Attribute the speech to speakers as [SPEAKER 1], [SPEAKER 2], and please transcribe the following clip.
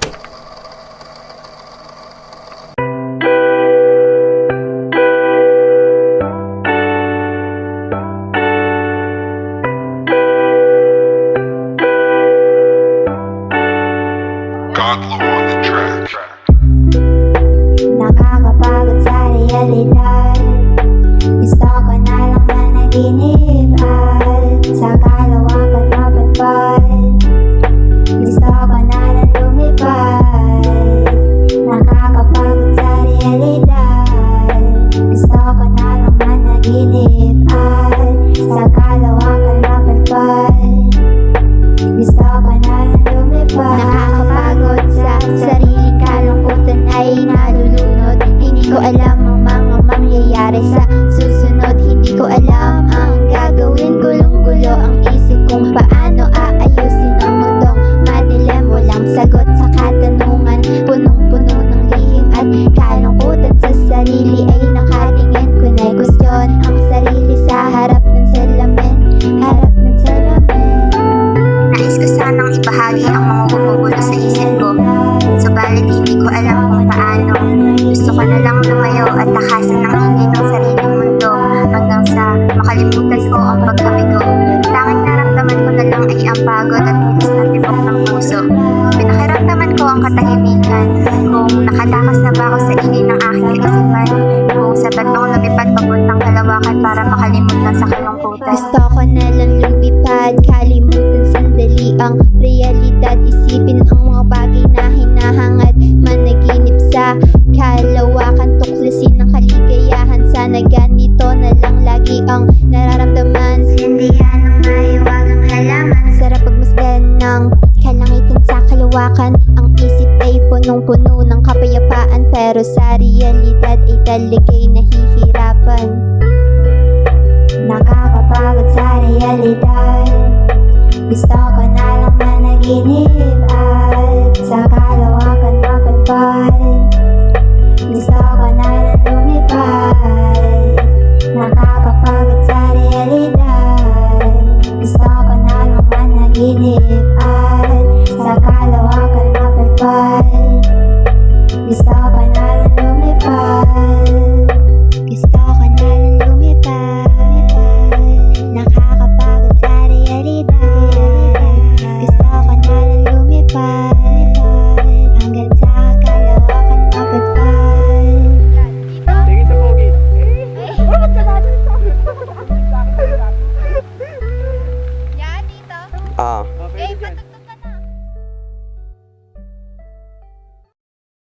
[SPEAKER 1] Yeah. Mangyayari sa susunod? Hindi ko alam. Ang gagawin Gulong-gulo ang isip kung paano aayusin ang mundong Madilim. Walang sagot sa katanungan. Punong-puno ng lihim at kalungkutan sa sarili Ay nakatingin ko na'y kwestiyon Ang sarili sa harap ng salamin. Harap ng salamin.
[SPEAKER 2] Nais ko sanang ibahagi ang mga gumugulo sa isip ko. Subalit hindi ko alam kung paano. Gusto ko na lang lumayo at takasan ng ang katahimikan kung nakatakas na ba ako sa ingay ng aking kaisipan kung sapat akong lumipad papuntang kalawakan para makalimutan sa kalungkutan.
[SPEAKER 1] Gusto ko na lang lumipad Kalimutan sandali ang realidad. Isipin ang mga bagay na hinahangad Managinip sa kalawakan. Tuklasin ang kaligayahan Sana ganito na lang lagi ang nararamdaman. Sindihan ng mahiwagang halaman. Sarap pagmasdan ng kalangitan sa kalawakan. Ang punong-puno ng kapayapaan Pero sa realidad ay talagay nahihirapan. Nakakapagod sa realidad. Gusto ko na lang managinip 啊。